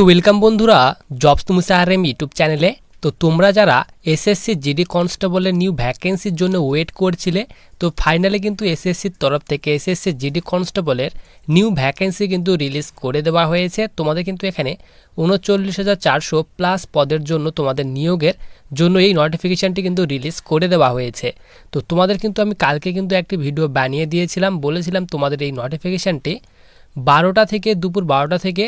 তো ওয়েলকাম বন্ধুরা জবস তুমি সাহারেম ইউটিউব চ্যানেলে তো তোমরা যারা এসএসসি জিডি কনস্টেবলের নিউ ভ্যাকেন্সির জন্য ওয়েট করছিলে, তো ফাইনালি কিন্তু এসএসসির তরফ থেকে এসএসসি জিডি কনস্টেবলের নিউ ভ্যাকেন্সি কিন্তু রিলিজ করে দেওয়া হয়েছে। তোমাদের কিন্তু এখানে উনচল্লিশ হাজার চারশো প্লাস পদের জন্য তোমাদের নিয়োগের জন্য এই নোটিফিকেশানটি কিন্তু রিলিজ করে দেওয়া হয়েছে। তো তোমাদের কিন্তু আমি কালকে কিন্তু একটি ভিডিও বানিয়ে দিয়েছিলাম, বলেছিলাম তোমাদের এই নোটিফিকেশানটি বারোটা থেকে দুপুর বারোটা থেকে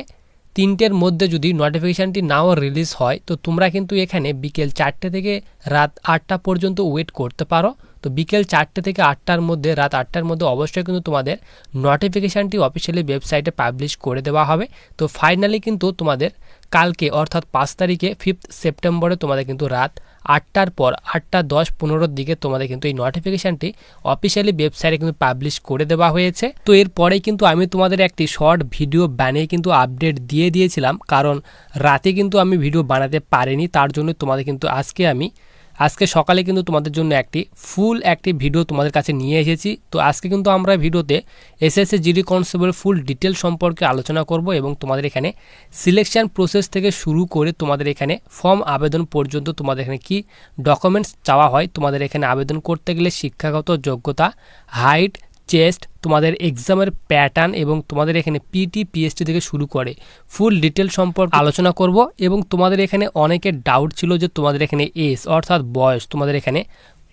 তিনটের মধ্যে যদি নোটিফিকেশানটি নাও রিলিজ হয়, তো তোমরা কিন্তু এখানে বিকেল চারটে থেকে রাত আটটা পর্যন্ত ওয়েট করতে পারো। তো বিকেল চারটে থেকে আটটার মধ্যে, রাত আটটার মধ্যে অবশ্যই কিন্তু তোমাদের নোটিফিকেশানটি অফিসিয়ালি ওয়েবসাইটে পাবলিশ করে দেওয়া হবে। তো ফাইনালি কিন্তু তোমাদের কালকে, অর্থাৎ পাঁচ তারিখে ফিফথ সেপ্টেম্বরে তোমাদের কিন্তু রাত আটটার পর আটটা দশ পনেরোর দিকে তোমাদের কিন্তু এই নোটিফিকেশানটি অফিসিয়ালি ওয়েবসাইটে কিন্তু পাবলিশ করে দেওয়া হয়েছে। তো এরপরে কিন্তু আমি তোমাদের একটি শর্ট ভিডিও বানিয়ে কিন্তু আপডেট দিয়ে দিয়েছিলাম, কারণ রাতে কিন্তু আমি ভিডিও বানাতে পারিনি, তার জন্য তোমাদের কিন্তু আজকে আমি আজকে সকালে কিন্তু তোমাদের জন্য একটি ফুল একটি ভিডিও তোমাদের কাছে নিয়ে এসেছি। তো আজকে কিন্তু আমরা ভিডিওতে SSC GD constable full detail সম্পর্কে আলোচনা করব এবং তোমাদের এখানে সিলেকশন প্রসেস থেকে শুরু করে তোমাদের এখানে ফর্ম আবেদন পর্যন্ত তোমাদের এখানে কি ডকুমেন্টস চাওয়া হয়, তোমাদের এখানে আবেদন করতে গেলে শিক্ষাগত যোগ্যতা হাইট চেস্ট তোমাদের এক্সামের প্যাটার্ন এবং তোমাদের এখানে পিটি পিএসটি থেকে শুরু করে ফুল ডিটেল সম্পর্কে আলোচনা করব এবং তোমাদের এখানে অনেকের ডাউট ছিল যে তোমাদের এখানে এস অর্থাৎ বয়স, তোমাদের এখানে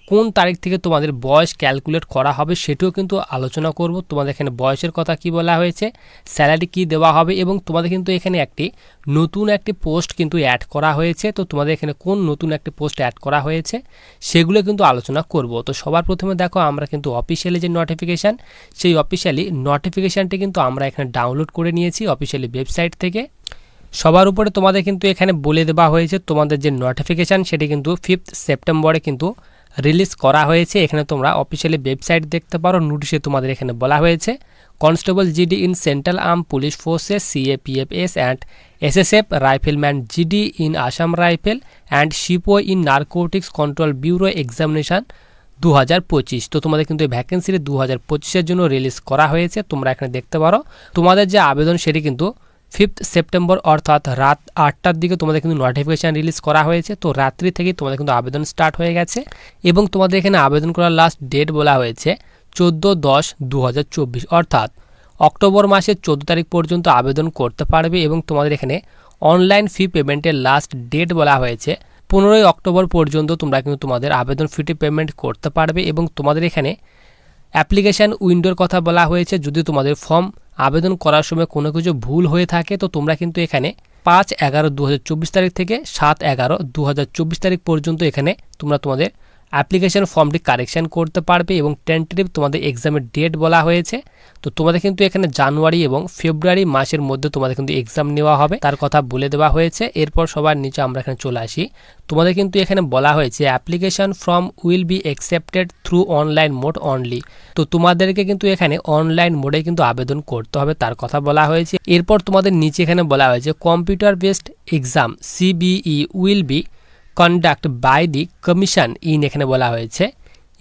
কোন তারিখ থেকে তোমাদের বয়স ক্যালকুলেট করা হবে সেটিও কিন্তু আলোচনা করব। তোমাদের এখানে বয়সের কথা কি বলা হয়েছে স্যালারি কি দেওয়া হবে এবং তোমাদের কিন্তু এখানে একটি নতুন একটি পোস্ট কিন্তু অ্যাড করা হয়েছে। তো তোমাদের এখানে কোন নতুন একটি পোস্ট অ্যাড করা হয়েছে সেগুলো কিন্তু আলোচনা করব। তো সবার প্রথমে দেখো, আমরা কিন্তু অফিসিয়ালি যে নোটিফিকেশান সেই অফিসিয়ালি নোটিফিকেশানটি কিন্তু আমরা এখানে ডাউনলোড করে নিয়েছি অফিসিয়ালি ওয়েবসাইট থেকে। সবার উপরে তোমাদের কিন্তু এখানে বলে দেওয়া হয়েছে, তোমাদের যে নোটিফিকেশান সেটি কিন্তু ফিফথ সেপ্টেম্বরে কিন্তু রিলিজ করা হয়েছে। এখানে তোমরা অফিসিয়ালি ওয়েবসাইট দেখতে পারো। নোটিশে তোমাদের এখানে বলা হয়েছে constable GD in central arm police forces CAPFs and SSF rifleman GD in Assam rifle and sepoy in narcotics control bureau examination দু হাজার পঁচিশ। তো তোমাদের কিন্তু এই ভ্যাকেন্সিটি দু হাজার জন্য রিলিজ করা হয়েছে। তোমরা এখানে দেখতে পারো। তোমাদের যে আবেদন, সেটি কিন্তু ফিফথ সেপ্টেম্বর অর্থাৎ রাত আটটার দিকে তোমাদের কিন্তু নোটিফিকেশান রিলিজ করা হয়েছে। তো রাত্রি থেকেই তোমাদের কিন্তু আবেদন স্টার্ট হয়ে গেছে এবং তোমাদের এখানে আবেদন করার লাস্ট ডেট বলা হয়েছে চোদ্দ দশ দু অর্থাৎ অক্টোবর মাসের চোদ্দ তারিখ পর্যন্ত আবেদন করতে পারবে এবং তোমাদের এখানে অনলাইন ফি পেমেন্টের লাস্ট ডেট বলা হয়েছে। পনেরোই অক্টোবর পর্যন্ত তোমরা কিন্তু তোমাদের আবেদন ফিটি পেমেন্ট করতে পারবে এবং তোমাদের এখানে অ্যাপ্লিকেশান উইন্ডোর কথা বলা হয়েছে। যদি তোমাদের ফর্ম আবেদন করার সময় কোনো কিছু ভুল হয়ে থাকে, তো তোমরা কিন্তু এখানে পাঁচ এগারো দু তারিখ থেকে সাত এগারো দু তারিখ পর্যন্ত এখানে তোমরা তোমাদের অ্যাপ্লিকেশন ফর্মটি কারেকশান করতে পারবে এবং টেন্টেটিভ তোমাদের এক্সামের ডেট বলা হয়েছে। তো তোমাদের কিন্তু এখানে জানুয়ারি এবং ফেব্রুয়ারি মাসের মধ্যে তোমাদের কিন্তু এক্সাম নেওয়া হবে। তার কথা বলে দেওয়া হয়েছে। এরপর সবার নিচে আমরা এখানে চলে আসি। তোমাদের কিন্তু এখানে বলা হয়েছে application form will be accepted through online mode only তো তোমাদেরকে কিন্তু এখানে অনলাইন মোডে কিন্তু আবেদন করতে হবে, তার কথা বলা হয়েছে। এরপর তোমাদের নিচে এখানে বলা হয়েছে computer based exam CBE will be conduct by the commission in এখানে বলা হয়েছে।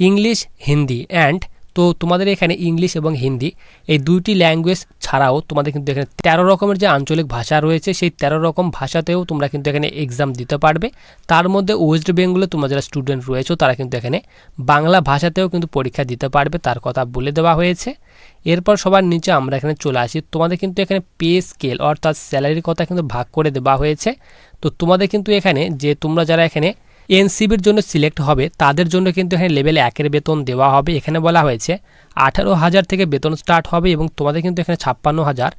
ইংলিশ হিন্দি অ্যান্ড তো তোমাদের এখানে ইংলিশ এবং হিন্দি এই দুইটি ল্যাঙ্গুয়েজ ছাড়াও তোমাদের কিন্তু এখানে তেরো রকমের যে আঞ্চলিক ভাষা রয়েছে, সেই তেরো রকম ভাষাতেও তোমরা কিন্তু এখানে এক্সাম দিতে পারবে। তার মধ্যে ওয়েস্ট বেঙ্গলে তোমরা যারা স্টুডেন্ট রয়েছে, তারা কিন্তু এখানে বাংলা ভাষাতেও কিন্তু পরীক্ষা দিতে পারবে, তার কথা বলে দেওয়া হয়েছে। এরপর সবার নিচে আমরা এখানে চলে আসি। তোমাদের কিন্তু এখানে পে স্কেল অর্থাৎ স্যালারির কথা কিন্তু ভাগ করে দেওয়া হয়েছে। তো তোমাদের কিন্তু এখানে যে তোমরা যারা এখানে এনসিবির জন্য সিলেক্ট হবে, তাদের জন্য কিন্তু এখানে লেভেল একের বেতন দেওয়া হবে। এখানে বলা হয়েছে আঠারো হাজার থেকে বেতন স্টার্ট হবে এবং তোমাদের কিন্তু এখানে ছাপ্পান্ন হাজার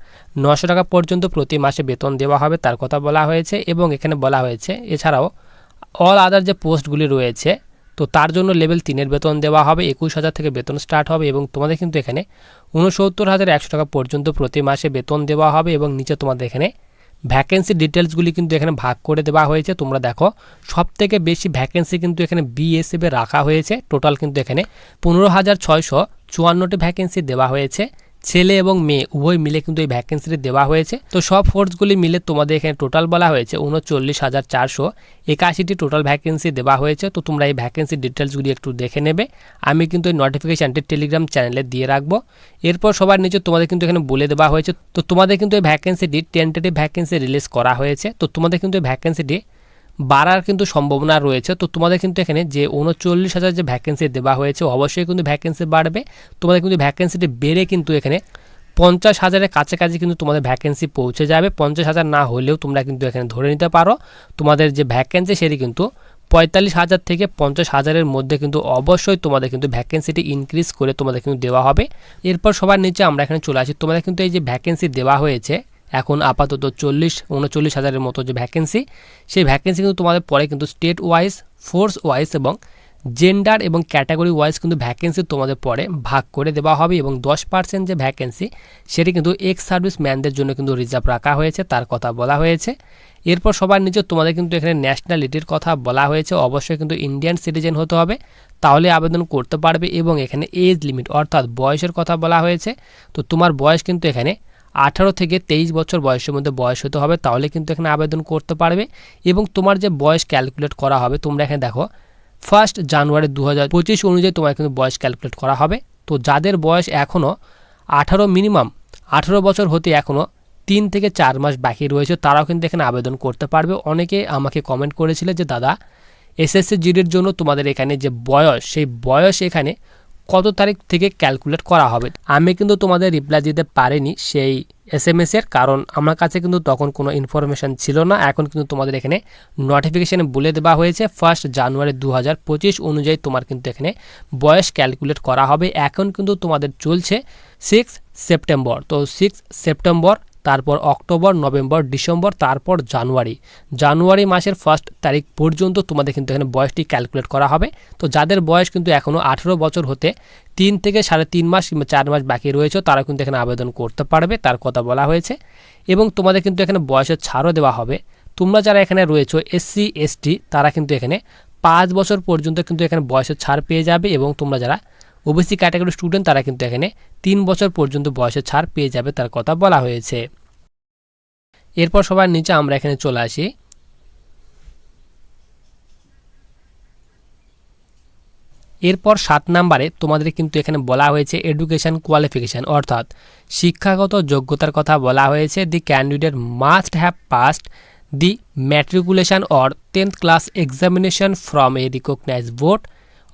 নশো টাকা পর্যন্ত প্রতি মাসে বেতন দেওয়া হবে, তার কথা বলা হয়েছে। এবং এখানে বলা হয়েছে, এছাড়াও অল আদার যে পোস্টগুলি রয়েছে, তো তার জন্য লেভেল তিনের বেতন দেওয়া হবে, একুশ হাজার থেকে বেতন স্টার্ট হবে এবং তোমাদের কিন্তু এখানে উনসত্তর হাজার একশো টাকা পর্যন্ত প্রতি মাসে বেতন দেওয়া হবে এবং নিচে তোমাদের এখানে ভ্যাকেন্সি ডিটেলসগুলি কিন্তু এখানে ভাগ করে দেওয়া হয়েছে। তোমরা দেখো সব থেকে বেশি ভ্যাকেন্সি কিন্তু এখানে বিএসএফে রাখা হয়েছে। টোটাল কিন্তু এখানে পনেরো হাজার ছয়শো চুয়ান্নটি ভ্যাকেন্সি দেওয়া হয়েছে। ছেলে এবং মেয়ে, উভয় মিলে কিন্তু এই ভ্যাকেন্সিটি দেওয়া হয়েছে। তো সব ফোর্সগুলি মিলে তোমাদের এখানে টোটাল বলা হয়েছে উনচল্লিশ হাজার চারশো একাশিটি টোটাল ভ্যাকেন্সি দেওয়া হয়েছে। তো তোমরা এই ভ্যাকেন্সি ডিটেলসগুলি একটু দেখে নেবে। আমি কিন্তু এই নোটিফিকেশানটি টেলিগ্রাম চ্যানেলে দিয়ে রাখব। এরপর সবার নিচে তোমাদের কিন্তু এখানে বলে দেওয়া হয়েছে। তো তোমাদের কিন্তু এই ভ্যাকেন্সিটি টেন্টেটিভ ভ্যাকেন্সি রিলিজ করা হয়েছে। তো তোমাদের কিন্তু এই ভ্যাকেন্সিটি বাড়ার কিন্তু সম্ভাবনা রয়েছে। তো তোমাদের কিন্তু এখানে যে উনচল্লিশ হাজার যে ভ্যাকেন্সি দেওয়া হয়েছে, অবশ্যই কিন্তু ভ্যাকেন্সি বাড়বে। তোমাদের কিন্তু ভ্যাকেন্সিটি বেড়ে কিন্তু এখানে পঞ্চাশ হাজারের কাছাকাছি কিন্তু তোমাদের ভ্যাকেন্সি পৌঁছে যাবে। পঞ্চাশ হাজার না হলেও তোমরা কিন্তু এখানে ধরে নিতে পারো। তোমাদের যে ভ্যাকেন্সি সেটি কিন্তু পঁয়তাল্লিশ হাজার থেকে পঞ্চাশ হাজারের মধ্যে কিন্তু অবশ্যই তোমাদের কিন্তু ভ্যাকেন্সিটি ইনক্রিজ করে তোমাদের কিন্তু দেওয়া হবে। এরপর সবার নিচে আমরা এখানে চলে আসি। তোমাদের কিন্তু এই যে ভ্যাকেন্সি দেওয়া হয়েছে এখন আপাতত চল্লিশ, উনচল্লিশ হাজারের মতো যে ভ্যাকেন্সি সেই ভ্যাকেন্সি কিন্তু তোমাদের পরে কিন্তু স্টেট ওয়াইজ ফোর্স ওয়াইজ এবং জেন্ডার এবং ক্যাটাগরি ওয়াইজ কিন্তু ভ্যাকেন্সি তোমাদের পরে ভাগ করে দেওয়া হবে এবং দশ পার্সেন্ট যে ভ্যাকেন্সি সেটি কিন্তু এক্স সার্ভিস ম্যানদের জন্য কিন্তু রিজার্ভ রাখা হয়েছে, তার কথা বলা হয়েছে। এরপর সবার নিচে তোমাদের কিন্তু এখানে ন্যাশনালিটির কথা বলা হয়েছে, অবশ্যই কিন্তু ইন্ডিয়ান সিটিজেন হতে হবে, তাহলে আবেদন করতে পারবে এবং এখানে এজ লিমিট অর্থাৎ বয়সের কথা বলা হয়েছে। তো তোমার বয়স কিন্তু এখানে আঠারো থেকে তেইশ বছর বয়সের মধ্যে বয়স হতে হবে, তাহলে কিন্তু এখানে আবেদন করতে পারবে। এবং তোমার যে বয়স ক্যালকুলেট করা হবে, তোমরা এখানে দেখো ফার্স্ট জানুয়ারি দু হাজার পঁচিশ অনুযায়ী তোমার কিন্তু বয়স ক্যালকুলেট করা হবে। তো যাদের বয়স এখনও আঠারো মিনিমাম আঠারো বছর হতে এখনও তিন থেকে চার মাস বাকি রয়েছে, তারাও কিন্তু এখানে আবেদন করতে পারবে। অনেকে আমাকে কমেন্ট করেছিল যে, দাদা এসএসসি জিডির জন্য তোমাদের এখানে যে বয়স, সেই বয়স এখানে কত তারিখ থেকে ক্যালকুলেট করা হবে? আমি কিন্তু তোমাদের রিপ্লাই দিতে পারিনি সেই এস এম এর, কারণ আমার কাছে কিন্তু তখন কোনো ইনফরমেশান ছিল না। এখন কিন্তু তোমাদের এখানে নোটিফিকেশানে বলে দেওয়া হয়েছে ফার্স্ট জানুয়ারি দু হাজার পঁচিশ অনুযায়ী তোমার কিন্তু এখানে বয়স ক্যালকুলেট করা হবে। এখন কিন্তু তোমাদের চলছে সিক্স সেপ্টেম্বর তো সিক্স সেপ্টেম্বর তারপর অক্টোবর, নভেম্বর, ডিসেম্বর, তারপর জানুয়ারি। জানুয়ারি মাসের ফার্স্ট তারিখ পর্যন্ত তোমাদের কিন্তু এখানে বয়সটি ক্যালকুলেট করা হবে। তো যাদের বয়স কিন্তু এখনও আঠেরো বছর হতে তিন থেকে সাড়ে তিন মাস কিংবা চার মাস বাকি রয়েছে, তারা কিন্তু এখানে আবেদন করতে পারবে, তার কথা বলা হয়েছে। এবং তোমাদের কিন্তু এখানে বয়সের ছাড়ও দেওয়া হবে। তোমরা যারা এখানে রয়েছো এসসি এসটি তারা কিন্তু এখানে পাঁচ বছর পর্যন্ত কিন্তু এখানে বয়সের ছাড় পেয়ে যাবে এবং তোমরা যারা ওবিসি ক্যাটাগরি স্টুডেন্ট তারা কিন্তু এখানে তিন বছর পর্যন্ত বয়সের ছাড় পেয়ে যাবে, তার কথা বলা হয়েছে। এরপর সবার নিচে আমরা এখানে চলে আসি। এরপর সাত নাম্বারে তোমাদের কিন্তু এখানে বলা হয়েছে এডুকেশন কোয়ালিফিকেশান অর্থাৎ শিক্ষাগত যোগ্যতার কথা বলা হয়েছে the candidate must have passed the matriculation or tenth class examination from a recognise board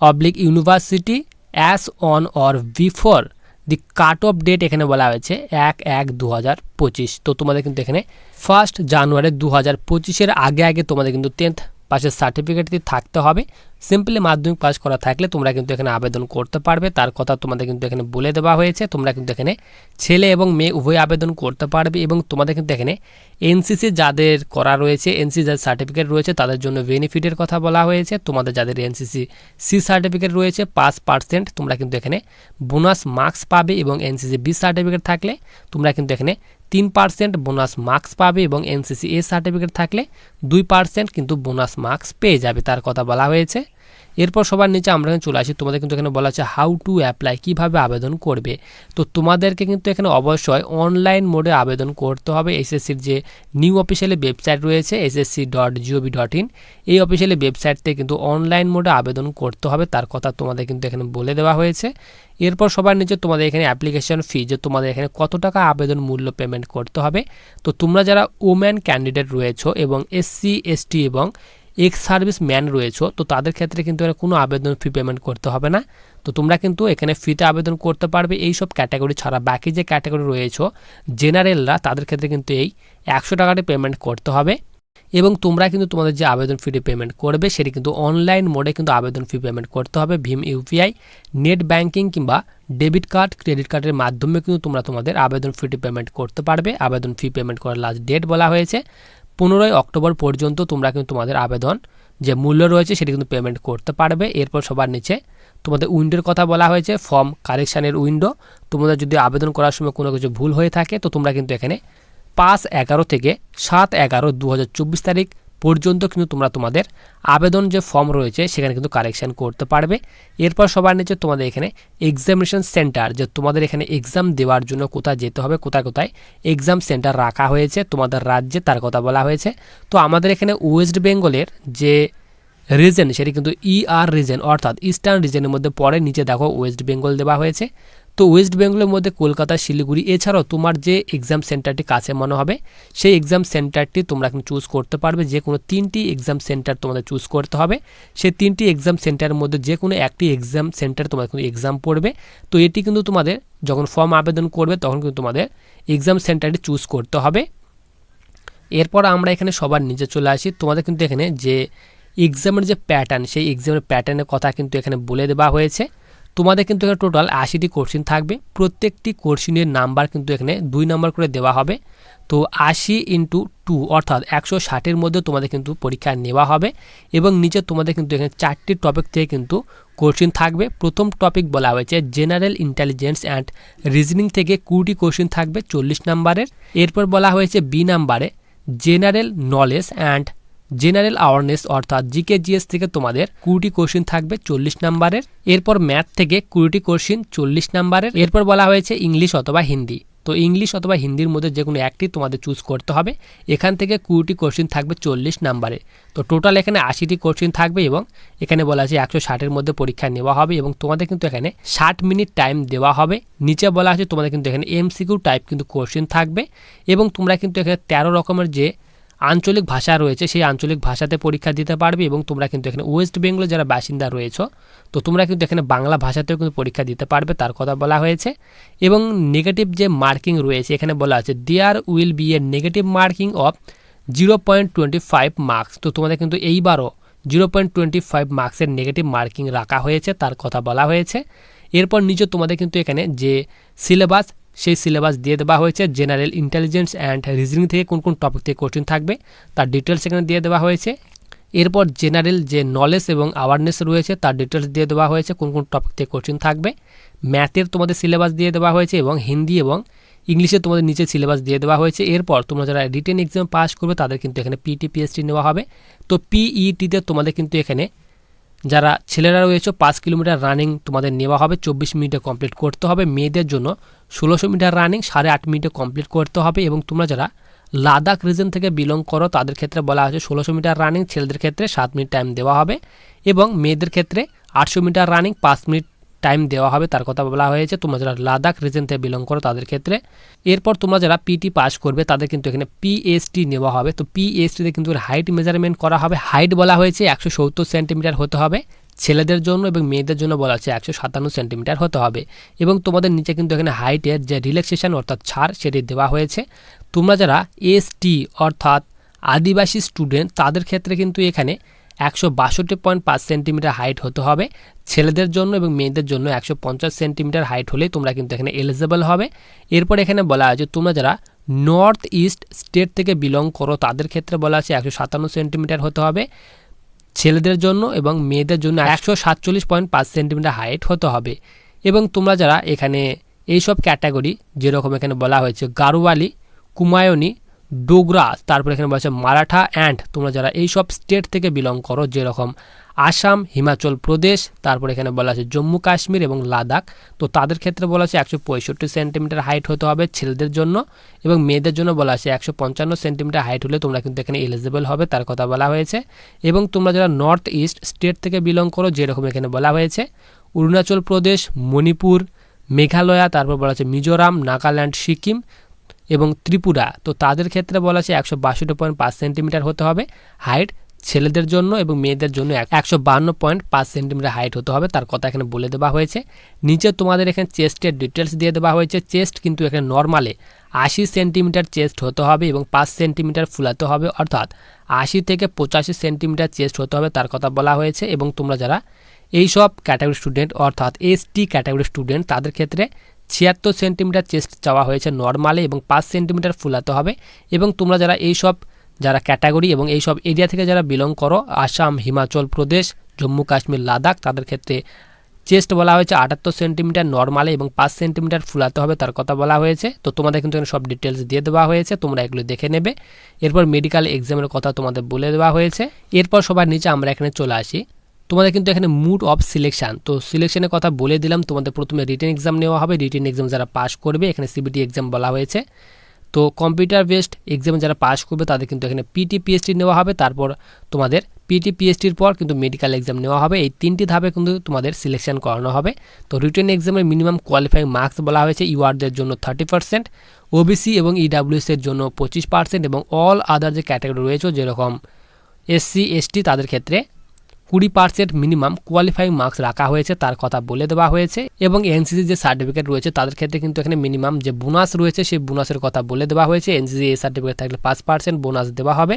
oblique university as on or before the cut off date এখানে বলা হয়েছে এক এক দু হাজার পঁচিশ। তো তোমাদের কিন্তু এখানে ফার্স্ট জানুয়ারি দু হাজার পঁচিশের আগে আগে তোমাদের কিন্তু টেন্থ পাশের সার্টিফিকেটটি থাকতে হবে। সিম্পলি মাধ্যমিক পাস করা থাকলে তোমরা কিন্তু এখানে আবেদন করতে পারবে। তার কথা তোমাদের কিন্তু এখানে বলে দেওয়া হয়েছে। তোমরা কিন্তু এখানে ছেলে এবং মেয়ে উভয় আবেদন করতে পারবে এবং তোমাদের কিন্তু এখানে এনসিসি যাদের করা রয়েছে এনসিসি যাদের সার্টিফিকেট রয়েছে, তাদের জন্য বেনিফিটের কথা বলা হয়েছে। তোমাদের যাদের এনসিসি সি সার্টিফিকেট রয়েছে, পাঁচ পার্সেন্ট তোমরা কিন্তু এখানে বোনাস মার্কস পাবে এবং এনসিসি বি সার্টিফিকেট থাকলে তোমরা কিন্তু এখানে তিন পার্সেন্ট বোনাস মার্কস পাবে এবং এনসিসি এ সার্টিফিকেট থাকলে দুই পার্সেন্ট কিন্তু বোনাস মার্কস পেয়ে যাবে, তার কথা বলা হয়েছে। এরপর সবার নিচে আমরা এখানে চলে আসি। তোমাদের কিন্তু এখানে বলা আছে হাউ টু অ্যাপ্লাই কীভাবে আবেদন করবে। তো তোমাদেরকে কিন্তু এখানে অবশ্যই অনলাইন মোডে আবেদন করতে হবে। এসএসসির যে নিউ অফিসিয়ালি ওয়েবসাইট রয়েছে SSC dot gov dot in এই অফিসিয়ালি ওয়েবসাইটতে কিন্তু অনলাইন মোডে আবেদন করতে হবে। তার কথা তোমাদের কিন্তু এখানে বলে দেওয়া হয়েছে। এরপর সবার নিচে তোমাদের এখানে অ্যাপ্লিকেশন ফি যে তোমাদের এখানে কত টাকা আবেদন মূল্য পেমেন্ট করতে হবে। তো তোমরা যারা ওম্যান ক্যান্ডিডেট রয়েছো এবং এসসি এসটি এবং এক্স সার্ভিস ম্যান রয়েছে, তো তাদের ক্ষেত্রে কিন্তু এখানে কোনো আবেদন ফি পেমেন্ট করতে হবে না। তো তোমরা কিন্তু এখানে ফ্রিতে আবেদন করতে পারবে এই সব ক্যাটাগরি ছাড়া। বাকি যে ক্যাটাগরি রয়েছে জেনারেলরা তাদের ক্ষেত্রে কিন্তু এই একশো টাকাটি পেমেন্ট করতে হবে। এবং তোমরা কিন্তু তোমাদের যে আবেদন ফিটি পেমেন্ট করবে, সেটি কিন্তু অনলাইন মোডে কিন্তু আবেদন ফি পেমেন্ট করতে হবে। ভীম ইউপিআই নেট ব্যাঙ্কিং কিংবা ডেবিট কার্ড ক্রেডিট কার্ডের মাধ্যমে কিন্তু তোমরা তোমাদের আবেদন ফিটি পেমেন্ট করতে পারবে। আবেদন ফি পেমেন্ট করার লাস্ট ডেট বলা হয়েছে। পনেরোই অক্টোবর পর্যন্ত তোমরা কিন্তু তোমাদের আবেদন যে মূল্য রয়েছে সেটি কিন্তু পেমেন্ট করতে পারবে। এরপর সবার নিচে তোমাদের উইন্ডোর কথা বলা হয়েছে ফর্ম কালেকশানের উইন্ডো তোমাদের যদি আবেদন করার সময় কোনো কিছু ভুল হয়ে থাকে, তো তোমরা কিন্তু এখানে পাঁচ এগারো থেকে সাত এগারো দু তারিখ পর্যন্ত কিন্তু তোমরা তোমাদের আবেদন যে ফর্ম রয়েছে সেখানে কিন্তু কারেকশান করতে পারবে। এরপর সবার নিচে তোমাদের এখানে এক্সামিনেশন সেন্টার যে তোমাদের এখানে এক্সাম দেওয়ার জন্য কোথায় যেতে হবে, কোথায় কোথায় এক্সাম সেন্টার রাখা হয়েছে, তোমাদের রাজ্যে তার কথা বলা হয়েছে। তো আমাদের এখানে ওয়েস্ট বেঙ্গলের যে রিজন সেটি কিন্তু ইআর রিজন অর্থাৎ ইস্টার্ন রিজনের মধ্যে পরে নিচে দেখো ওয়েস্ট বেঙ্গল দেওয়া হয়েছে। তো ওয়েস্ট বেঙ্গলের মধ্যে কলকাতা, শিলিগুড়ি, এছাড়াও তোমার যে এক্সাম সেন্টারটি কাছে মনে হবে, সেই এক্সাম সেন্টারটি তোমরা এখন চুজ করতে পারবে। যে কোনো তিনটি এক্সাম সেন্টার তোমাদের চুজ করতে হবে। সেই তিনটি এক্সাম সেন্টারের মধ্যে যে কোনো একটি এক্সাম সেন্টার তোমাদের কিন্তু এক্সাম পড়বে। তো এটি কিন্তু তোমাদের যখন ফর্ম আবেদন করবে, তখন কিন্তু তোমাদের এক্সাম সেন্টারটি চুজ করতে হবে। এরপর আমরা এখানে সবার নিচে চলে আসি। তোমাদের কিন্তু এখানে যে এক্সামের যে প্যাটার্ন সেই এক্সামের প্যাটার্নের কথা কিন্তু এখানে বলে দেওয়া হয়েছে। তোমাদের কিন্তু এখানে টোটাল আশিটি কোশ্চিন থাকবে। প্রত্যেকটি কোশ্চিনের নাম্বার কিন্তু এখানে দুই নাম্বার করে দেওয়া হবে। তো আশি ইন্টু টু অর্থাৎ একশো ষাটের মধ্যে তোমাদের কিন্তু পরীক্ষা নেওয়া হবে এবং নিচে তোমাদের কিন্তু এখানে চারটি টপিক থেকে কিন্তু কোশ্চিন থাকবে। প্রথম টপিক বলা হয়েছে জেনারেল ইন্টেলিজেন্স অ্যান্ড রিজনিং থেকে কুড়িটি কোশ্চিন থাকবে চল্লিশ নাম্বারের এরপর বলা হয়েছে বি নাম্বারে general knowledge and general awareness অর্থাৎ জিকে জিএস থেকে তোমাদের কুড়িটি কোশ্চিন থাকবে চল্লিশ নাম্বারের। এরপর ম্যাথ থেকে কুড়িটি কোশ্চিন চল্লিশ নাম্বারের। এরপর বলা হয়েছে ইংলিশ অথবা হিন্দি। তো ইংলিশ অথবা হিন্দির মধ্যে যে কোনো একটি তোমাদের চুজ করতে হবে। এখান থেকে কুড়িটি কোশ্চিন থাকবে চল্লিশ নাম্বারে। তো টোটাল এখানে আশিটি কোশ্চিন থাকবে এবং এখানে বলা আছে একশো ষাটের মধ্যে পরীক্ষা নেওয়া হবে এবং তোমাদের কিন্তু এখানে ষাট মিনিট টাইম দেওয়া হবে। নিচে বলা আছে তোমাদের কিন্তু এখানে এমসিকিউ টাইপ কিন্তু কোশ্চিন থাকবে এবং তোমরা কিন্তু এখানে তেরো রকমের যে আঞ্চলিক ভাষা রয়েছে, সেই আঞ্চলিক ভাষাতে পরীক্ষা দিতে পারবে এবং তোমরা কিন্তু এখানে ওয়েস্ট বেঙ্গলের যারা বাসিন্দা রয়েছে, তো তোমরা কিন্তু এখানে বাংলা ভাষাতেও কিন্তু পরীক্ষা দিতে পারবে, তার কথা বলা হয়েছে। এবং নেগেটিভ যে মার্কিং রয়েছে, এখানে বলা আছে there will be a negative marking of zero point twenty five marks তো তোমাদের কিন্তু এইবারও জিরো পয়েন্ট টোয়েন্টি ফাইভ মার্কসের নেগেটিভ মার্কিং রাখা হয়েছে, তার কথা বলা হয়েছে। এরপর নিচে তোমাদের কিন্তু এখানে যে সিলেবাস সেই সিলেবাস দিয়ে দেওয়া হয়েছে জেনারেল ইন্টেলিজেন্স অ্যান্ড রিজনিং থেকে কোন কোন টপিক থেকে কোশ্চিন থাকবে, তার ডিটেলস এখানে দিয়ে দেওয়া হয়েছে। এরপর জেনারেল যে নলেজ এবং অ্যাওয়ারনেস রয়েছে, তার ডিটেলস দিয়ে দেওয়া হয়েছে, কোন কোন টপিক থেকে কোশ্চিন থাকবে। ম্যাথের তোমাদের সিলেবাস দিয়ে দেওয়া হয়েছে এবং হিন্দি এবং ইংলিশে তোমাদের নিচে সিলেবাস দিয়ে দেওয়া হয়েছে। এরপর তোমরা যারা রিটেন এক্সাম পাস করবে, তাদের কিন্তু এখানে পিটি পিএসটি নেওয়া হবে। তো পিইটিতে তোমাদের কিন্তু এখানে যারা ছেলেরা রয়েছে, পাঁচ কিলোমিটার রানিং তোমাদের নেওয়া হবে, চব্বিশ মিনিটে কমপ্লিট করতে হবে। মেয়েদের জন্য ষোলোশো মিটার রানিং সাড়ে আট মিনিটে কমপ্লিট করতে হবে এবং তোমরা যারা লাদাখ রিজন থেকে বিলং করো, তাদের ক্ষেত্রে বলা হয়েছে ষোলোশো মিটার রানিং ছেলেদের ক্ষেত্রে সাত মিনিট টাইম দেওয়া হবে এবং মেয়েদের ক্ষেত্রে আটশো মিটার রানিং পাঁচ মিনিট টাইম দেওয়া হবে, তার কথা বলা হয়েছে। তোমরা যারা লাদাখ রিজন থেকে বিলং করো, তাদের ক্ষেত্রে। এরপর তোমরা যারা পিটি পাস করবে, তাদের কিন্তু এখানে পিএসটি নেওয়া হবে। তো পিএসটিতে কিন্তু হাইট মেজারমেন্ট করা হবে। হাইট বলা হয়েছে একশো সত্তর সেন্টিমিটার হতে হবে। ছেলেদের জন্য এবং মেয়েদের জন্য বলা হচ্ছে একশো সাতান্ন সেন্টিমিটার হতে হবে। এবং তোমাদের নিচে কিন্তু এখানে হাইটের যে রিল্যাক্সেশন অর্থাৎ ছাড়, সেটি দেওয়া হয়েছে। তোমরা যারা এসটি অর্থাৎ আদিবাসী স্টুডেন্ট তাদের ক্ষেত্রে কিন্তু এখানে একশো বাষট্টি পয়েন্ট পাঁচ সেন্টিমিটার হাইট হতে হবে। ছেলেদের জন্য এবং মেয়েদের জন্য একশো পঞ্চাশ সেন্টিমিটার হাইট হলে তোমরা কিন্তু এখানে এলিজেবল হবে। এরপর এখানে বলা আছে, তোমরা যারা নর্থ ইস্ট স্টেট থেকে বিলং করো, তাদের ক্ষেত্রে বলা আছে একশো সাতান্ন সেন্টিমিটার হতে হবে। ছেলেদের জন্য এবং মেয়েদের জন্য একশো সাতচল্লিশ পয়েন্ট পাঁচ সেন্টিমিটার হাইট হতে হবে। এবং তোমরা যারা এখানে এইসব ক্যাটাগরি, যেরকম এখানে বলা হয়েছে, গারোয়ালি, কুমায়নি ডোগরা, তারপর এখানে বলা হচ্ছে মারাঠা অ্যান্ড তোমরা যারা এই সব স্টেট থেকে বিলং করো, যেরকম আসাম, হিমাচল প্রদেশ, তারপর এখানে বলা আছে জম্মু কাশ্মীর এবং লাদাখ, তো তাদের ক্ষেত্রে বলা আছে একশো পঁয়ষট্টি সেন্টিমিটার হাইট হতে হবে ছেলেদের জন্য এবং মেয়েদের জন্য বলা আছে একশো পঞ্চান্ন সেন্টিমিটার হাইট হলে তোমরা কিন্তু এখানে এলিজিবল হবে, তার কথা বলা হয়েছে। এবং তোমরা যারা নর্থ ইস্ট স্টেট থেকে বিলং করো, যেরকম এখানে বলা হয়েছে, অরুণাচল প্রদেশ, মণিপুর, মেঘালয়া, তারপর বলা আছে মিজোরাম, নাগাল্যান্ড, সিকিম এবং ত্রিপুরা। তো তাদের ক্ষেত্রে বলা আছে একশো বাষট্টি পয়েন্ট পাঁচ সেন্টিমিটার হতে হবে হাইট ছেলেদের জন্য এবং মেয়েদের জন্য একশো বান্ন পয়েন্ট পাঁচ সেন্টিমিটার হাইট হতে হবে, তার কথা এখানে বলে দেওয়া হয়েছে। নিচে তোমাদের এখানে চেস্টের ডিটেলস দিয়ে দেওয়া হয়েছে। চেস্ট কিন্তু এখানে নর্মালে আশি সেন্টিমিটার চেস্ট হতে হবে এবং পাঁচ সেন্টিমিটার ফুলাতে হবে, অর্থাৎ আশি থেকে পঁচাশি সেন্টিমিটার চেস্ট হতে হবে, তার কথা বলা হয়েছে। এবং তোমরা যারা এই সব ক্যাটাগরি স্টুডেন্ট অর্থাৎ এসটি ক্যাটাগরি স্টুডেন্ট তাদের ক্ষেত্রে ছিয়াত্তর সেন্টিমিটার চেস্ট চাওয়া হয়েছে নর্মালে এবং পাঁচ সেন্টিমিটার ফুলাতে হবে। এবং তোমরা যারা এই সব, যারা ক্যাটাগরি এবং এই সব এরিয়া থেকে যারা বিলং করো, আসাম, হিমাচল প্রদেশ, জম্মু, কাশ্মীর, লাদাখ, তাদের ক্ষেত্রে চেস্ট বলা হয়েছে আটাত্তর সেন্টিমিটার নর্মালে এবং পাঁচ সেন্টিমিটার ফুলাতে হবে তার কথা বলা হয়েছে। তো তোমাদের কিন্তু এখানে সব ডিটেলস দিয়ে দেওয়া হয়েছে, তোমরা এগুলো দেখে নেবে। এরপর মেডিকেল এক্সামের কথা তোমাদের বলে দেওয়া হয়েছে। এরপর সবার নিচে আমরা এখানে চলে আসি। তোমাদের কিন্তু এখানে মুড অফ সিলেকশান তো সিলেকশনের কথা বলে দিলাম, তোমাদের প্রথমে রিটেন এক্সাম নেওয়া হবে। রিটেন এক্সাম যারা পাস করবে, এখানে সিবিটি এক্সাম বলা হয়েছে। তো কম্পিউটার বেসড এক্সামে যারা পাস করবে, তাদের কিন্তু এখানে পিটি নেওয়া হবে। তারপর তোমাদের পিটি পিএসটির পর কিন্তু মেডিকেল এক্সাম নেওয়া হবে। এই তিনটি ধাপে কিন্তু তোমাদের সিলেকশন করানো হবে। তো রিটেন এক্সামের মিনিমাম কোয়ালিফাইং মার্কস বলা হয়েছে। ইউআরদের জন্য থার্টি পার্সেন্ট ওবিসি এবং ইডাব্লিউএস এর জন্য পঁচিশ পার্সেন্ট এবং অল আদার যে ক্যাটাগরি রয়েছে, যেরকম এসসি এসটি তাদের ক্ষেত্রে কুড়ি পার্সেন্ট মিনিমাম কোয়ালিফাইং মার্কস রাখা হয়েছে, তার কথা বলে দেওয়া হয়েছে। এবং এনসিসি যে সার্টিফিকেট রয়েছে, তাদের ক্ষেত্রে কিন্তু এখানে মিনিমাম যে বোনাস রয়েছে, সেই বোনাসের কথা বলে দেওয়া হয়েছে। এনসিসি এ সার্টিফিকেট থাকলে পাঁচ পার্সেন্ট বোনাস দেওয়া হবে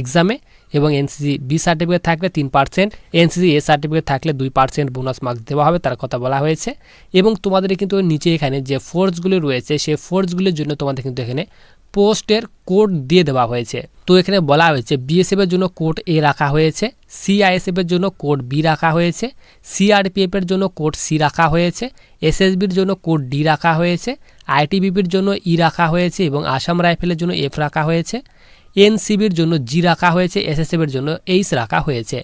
এক্সামে এবং এনসিসি বি সার্টিফিকেট থাকলে তিন পার্সেন্ট এনসিসি এ সার্টিফিকেট থাকলে দুই পার্সেন্ট বোনাস মার্কস দেওয়া হবে, তার কথা বলা হয়েছে। এবং তোমাদের কিন্তু নিচে এখানে যে ফোর্সগুলি রয়েছে, সেই ফোর্সগুলির জন্য তোমাদের কিন্তু এখানে পোস্টের কোড দিয়ে দেওয়া হয়েছে। তো এখানে বলা হয়েছে বিএসএফ এর জন্য কোড এ রাখা হয়েছে সিআইএসএফ এর জন্য কোড বি রাখা হয়েছে সিআরপিএফ এর জন্য কোড সি রাখা হয়েছে এসএসবির জন্য কোড ডি রাখা হয়েছে আইটিবিপির জন্য ই রাখা হয়েছে এবং আসাম রাইফেলের জন্য এফ রাখা হয়েছে এনসিবির জন্য জি রাখা হয়েছে এসএসএফের জন্য এইচ রাখা হয়েছে।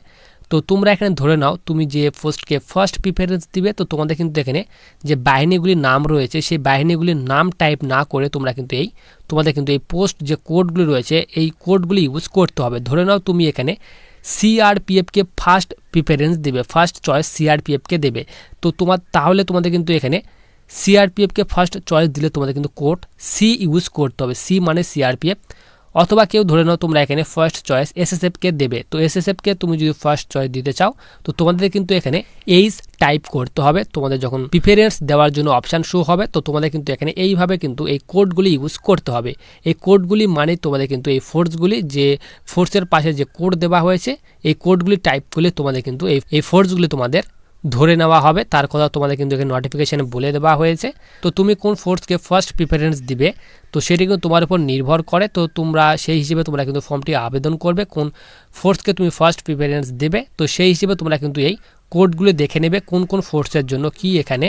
তো তোমরা এখানে ধরে নাও, তুমি যে পোস্টকে ফার্স্ট প্রিফারেন্স দিবে, তো তোমাদের কিন্তু এখানে যে বাহিনীগুলির নাম রয়েছে, সেই বাহিনীগুলির নাম টাইপ না করে তোমরা কিন্তু এই, তোমাদের কিন্তু এই পোস্ট যে কোডগুলি রয়েছে, এই কোডগুলি ইউজ করতে হবে। ধরে নাও তুমি এখানে সিআরপিএফকে ফার্স্ট প্রিফারেন্স দেবে ফার্স্ট চয়েস সিআরপিএফকে দেবে। তো তোমার, তাহলে তোমাদের কিন্তু এখানে সিআরপিএফকে ফার্স্ট চয়েস দিলে তোমাদের কিন্তু কোড সি ইউজ করতে হবে। সি মানে সিআরপিএফ অথবা কেউ ধরে নাও তোমরা এখানে ফার্স্ট চয়েস এসএসএফকে দেবে। তো এসএসএফকে তুমি যদি ফার্স্ট চয়েস দিতে চাও, তো তোমাদের কিন্তু এখানে এইচ টাইপ করতে হবে। তোমাদের যখন প্রিফারেন্স দেওয়ার জন্য অপশান শো হবে, তো তোমাদের কিন্তু এখানে এইভাবে কিন্তু এই কোডগুলি ইউজ করতে হবে। এই কোডগুলি মানে তোমাদের কিন্তু এই ফোর্সগুলি যে ফোর্সের পাশে যে কোড দেওয়া হয়েছে, এই কোডগুলি টাইপ করলে তোমাদের কিন্তু এই এই ফোর্সগুলি তোমাদের ধরে নেওয়া হবে। তার কথা তোমাদের কিন্তু এখানে নোটিফিকেশানে বলে দেওয়া হয়েছে। তো তুমি কোন ফোর্সকে ফার্স্ট প্রিফারেন্স দিবে, তো সেটি কিন্তু তোমার উপর নির্ভর করে। তো তোমরা সেই হিসেবে তোমরা কিন্তু ফর্মটি আবেদন করবে, কোন ফোর্সকে তুমি ফার্স্ট প্রিফারেন্স দেবে। তো সেই হিসেবে তোমরা কিন্তু এই কোডগুলো দেখে নেবে, কোন কোন ফোর্সের জন্য কি এখানে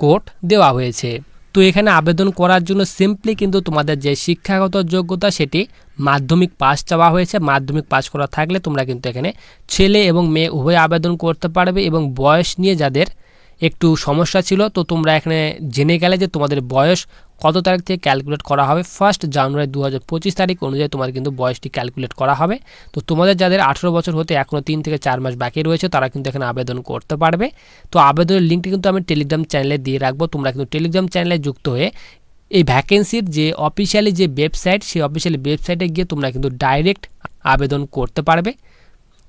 কোড দেওয়া হয়েছে। তো এখানে আবেদন করার জন্য সিম্পলি কিন্তু তোমাদের যে শিক্ষাগত যোগ্যতা সেটি মাধ্যমিক পাস চাওয়া হয়েছে। মাধ্যমিক পাস করা থাকলে তোমরা কিন্তু এখানে ছেলে এবং মেয়ে উভয় আবেদন করতে পারবে এবং বয়স নিয়ে যাদের একটু সমস্যা ছিল, তো তোমরা এখানে জেনে গেলে যে তোমাদের বয়স কত তারিখ থেকে ক্যালকুলেট করা হবে। ফার্স্ট জানুয়ারি দু হাজার পঁচিশ তারিখ অনুযায়ী তোমার কিন্তু বয়সটি ক্যালকুলেট করা হবে। তো তোমাদের যাদের আঠেরো বছর হতে এখনও তিন থেকে চার মাস বাকি রয়েছে, তারা কিন্তু এখানে আবেদন করতে পারবে। তো আবেদনের লিঙ্কটি কিন্তু আমি টেলিগ্রাম চ্যানেলে দিয়ে রাখব। তোমরা কিন্তু টেলিগ্রাম চ্যানেলে যুক্ত হয়ে এই ভ্যাকেন্সির যে অফিসিয়ালি যে ওয়েবসাইট সেই অফিসিয়ালি ওয়েবসাইটে গিয়ে তোমরা কিন্তু ডাইরেক্ট আবেদন করতে পারবে।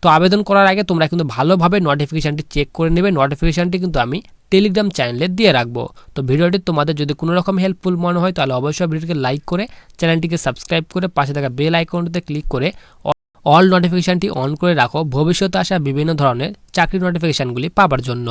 তো আবেদন করার আগে তোমরা কিন্তু ভালোভাবে নোটিফিকেশানটি চেক করে নেবে। নোটিফিকেশানটি কিন্তু আমি টেলিগ্রাম চ্যানেলে দিয়ে রাখব। তো ভিডিওটি তোমাদের যদি কোনো রকম হেল্পফুল মনে হয়, তাহলে অবশ্যই ভিডিওটিকে লাইক করে চ্যানেলটিকে সাবস্ক্রাইব করে পাশে থাকা বেল আইকনটিতে ক্লিক করে অল নোটিফিকেশানটি অন করে রাখো। ভবিষ্যতে আসা বিভিন্ন ধরনের চাকরি নোটিফিকেশানগুলি পাবার জন্য।